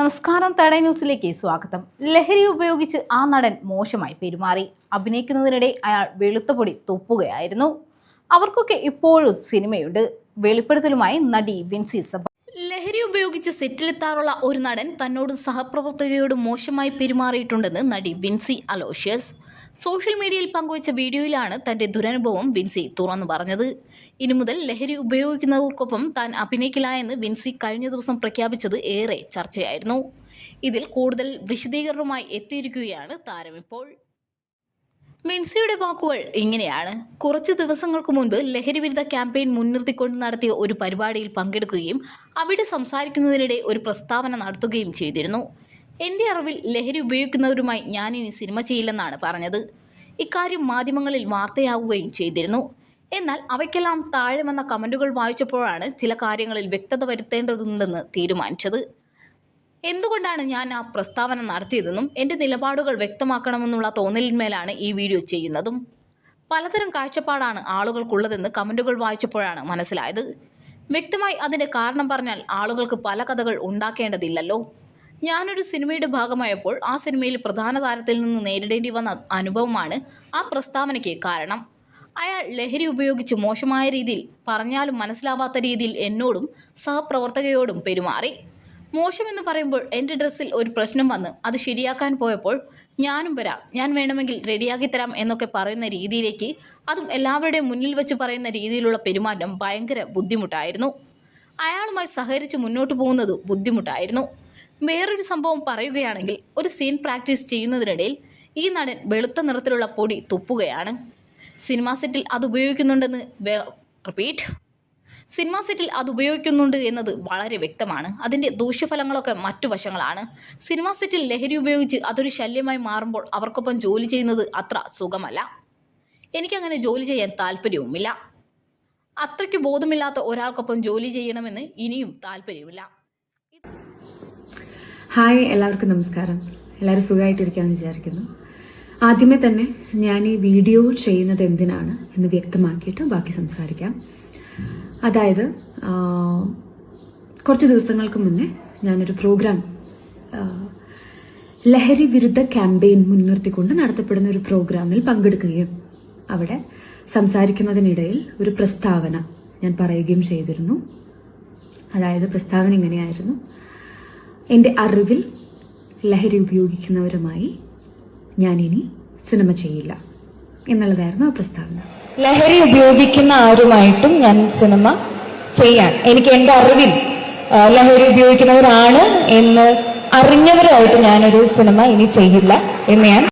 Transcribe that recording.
നമസ്കാരം തട ന്യൂസിലേക്ക് സ്വാഗതം. ലഹരി ഉപയോഗിച്ച് ആ നടൻ മോശമായി പെരുമാറി. അഭിനയിക്കുന്നതിനിടെ അയാൾ വെളുത്തപൊടി തുപ്പുകയായിരുന്നു. അവർക്കൊക്കെ ഇപ്പോഴും സിനിമയുണ്ട്. വെളിപ്പെടുത്തലുമായി നടി വിൻസി സഭ ലഹരി ഉപയോഗിച്ച് സെറ്റിലെത്താറുള്ള ഒരു നടൻ തന്നോടും സഹപ്രവർത്തകയോടും മോശമായി പെരുമാറിയിട്ടുണ്ടെന്ന് നടി വിൻസി അലോഷ്യസ്. സോഷ്യൽ മീഡിയയിൽ പങ്കുവച്ച വീഡിയോയിലാണ് തന്റെ ദുരനുഭവം വിൻസി തുറന്നു പറഞ്ഞത്. ഇനി മുതൽ ലഹരി ഉപയോഗിക്കുന്നവർക്കൊപ്പം താൻ അഭിനയിക്കില്ല എന്ന് വിൻസി കഴിഞ്ഞ ദിവസം പ്രഖ്യാപിച്ചത് ഏറെ ചർച്ചയായിരുന്നു. ഇതിൽ കൂടുതൽ വിശദീകരണവുമായി എത്തിയിരിക്കുകയാണ് താരമിപ്പോൾ വിൻസിയുടെ വാക്കുകൾ ഇങ്ങനെയാണ്. കുറച്ച് ദിവസങ്ങൾക്ക് മുൻപ് ലഹരി വിരുദ്ധ ക്യാമ്പയിൻ മുൻനിർത്തിക്കൊണ്ട് നടത്തിയ ഒരു പരിപാടിയിൽ പങ്കെടുക്കുകയും അവിടെ സംസാരിക്കുന്നതിനിടെ ഒരു പ്രസ്താവന നടത്തുകയും ചെയ്തിരുന്നു. എന്റെ അറിവിൽ ലഹരി ഉപയോഗിക്കുന്നവരുമായി ഞാൻ ഇനി സിനിമ ചെയ്യില്ലെന്നാണ് പറഞ്ഞത്. ഇക്കാര്യം മാധ്യമങ്ങളിൽ വാർത്തയാവുകയും ചെയ്തിരുന്നു. എന്നാൽ അവയ്ക്കെല്ലാം താഴെ വന്ന കമന്റുകൾ വായിച്ചപ്പോഴാണ് ചില കാര്യങ്ങളിൽ വ്യക്തത വരുത്തേണ്ടതുണ്ടെന്ന് തീരുമാനിച്ചത്. എന്തുകൊണ്ടാണ് ഞാൻ ആ പ്രസ്താവന നടത്തിയതെന്നും എന്റെ നിലപാടുകൾ വ്യക്തമാക്കണമെന്നുള്ള തോന്നലിന്മേലാണ് ഈ വീഡിയോ ചെയ്യുന്നതും? പലതരം കാഴ്ചപ്പാടാണ് ആളുകൾക്കുള്ളതെന്ന് കമന്റുകൾ വായിച്ചപ്പോഴാണ് മനസ്സിലായത്. വ്യക്തമായി അതിന്റെ കാരണം പറഞ്ഞാൽ ആളുകൾക്ക് പല കഥകൾ ഉണ്ടാക്കേണ്ടതില്ലല്ലോ. ഞാനൊരു സിനിമയുടെ ഭാഗമായപ്പോൾ ആ സിനിമയിൽ പ്രധാന താരത്തിൽ നിന്ന് നേരിടേണ്ടി വന്ന അനുഭവമാണ് ആ പ്രസ്താവനയ്ക്ക് കാരണം. അയാൾ ലഹരി ഉപയോഗിച്ച് മോശമായ രീതിയിൽ പറഞ്ഞാലും മനസ്സിലാവാത്ത രീതിയിൽ എന്നോടും സഹപ്രവർത്തകയോടും പെരുമാറി. മോശമെന്ന് പറയുമ്പോൾ എന്റെ ഡ്രസ്സിൽ ഒരു പ്രശ്നം വന്ന് അത് ശരിയാക്കാൻ പോയപ്പോൾ ഞാനും വരാം ഞാൻ വേണമെങ്കിൽ റെഡിയാക്കി തരാം എന്നൊക്കെ പറയുന്ന രീതിയിലേക്ക് അതും എല്ലാവരുടെയും മുന്നിൽ വെച്ച് പറയുന്ന രീതിയിലുള്ള പെരുമാറ്റം ഭയങ്കര ബുദ്ധിമുട്ടായിരുന്നു. അയാളുമായി സഹകരിച്ച് മുന്നോട്ട് പോകുന്നത് ബുദ്ധിമുട്ടായിരുന്നു. വേറൊരു സംഭവം പറയുകയാണെങ്കിൽ ഒരു സീൻ പ്രാക്ടീസ് ചെയ്യുന്നതിനിടയിൽ ഈ നടൻ വെളുത്ത നിറത്തിലുള്ള പൊടി തുപ്പുകയാണ്. സിനിമാ സെറ്റിൽ അത് ഉപയോഗിക്കുന്നുണ്ടെന്ന് റിപ്പീറ്റ് സിനിമാ സെറ്റിൽ അത് ഉപയോഗിക്കുന്നുണ്ട് എന്നത് വളരെ വ്യക്തമാണ്. അതിന്റെ ദൂഷ്യഫലങ്ങളൊക്കെ മറ്റു വശങ്ങളാണ്. സിനിമാ സെറ്റിൽ ലഹരി ഉപയോഗിച്ച് അതൊരു ശല്യമായി മാറുമ്പോൾ അവർക്കൊപ്പം ജോലി ചെയ്യുന്നത് അത്ര സുഖമല്ല. എനിക്കങ്ങനെ ജോലി ചെയ്യാൻ താല്പര്യവുമില്ല. അത്രയ്ക്ക് ബോധമില്ലാത്ത ഒരാൾക്കൊപ്പം ജോലി ചെയ്യണമെന്ന് ഇനിയും താല്പര്യമില്ല. ഹായ് എല്ലാവർക്കും നമസ്കാരം. എല്ലാവരും സുഖമായിട്ടിരിക്കാമെന്ന് വിചാരിക്കുന്നു. ആദ്യമേ തന്നെ ഞാൻ ഈ വീഡിയോ ചെയ്യുന്നത് എന്തിനാണ് എന്ന് വ്യക്തമാക്കിയിട്ട് ബാക്കി സംസാരിക്കാം. അതായത് കുറച്ച് ദിവസങ്ങൾക്ക് മുന്നേ ഞാനൊരു പ്രോഗ്രാം ലഹരി വിരുദ്ധ ക്യാമ്പയിൻ മുൻനിർത്തിക്കൊണ്ട് നടത്തപ്പെടുന്ന ഒരു പ്രോഗ്രാമിൽ പങ്കെടുക്കുകയും അവിടെ സംസാരിക്കുന്നതിനിടയിൽ ഒരു പ്രസ്താവന ഞാൻ പറയുകയും ചെയ്തിരുന്നു. അതായത് പ്രസ്താവന ഇങ്ങനെയായിരുന്നു. എന്റെ അറിവിൽ ലഹരി ഉപയോഗിക്കുന്നവരുമായി ഞാനിനി സിനിമ ചെയ്യില്ല എന്നുള്ളതായിരുന്നു ആ പ്രസ്താവന. ലഹരി ഉപയോഗിക്കുന്ന ആരുമായിട്ടും ഞാൻ സിനിമ ചെയ്യാൻ എനിക്ക് എന്റെ അറിവിൽ ലഹരി ഉപയോഗിക്കുന്നവരാണ് എന്ന് അറിഞ്ഞവരായിട്ട് ഞാനൊരു സിനിമ ഇനി ചെയ്യില്ല എന്ന് ഞാൻ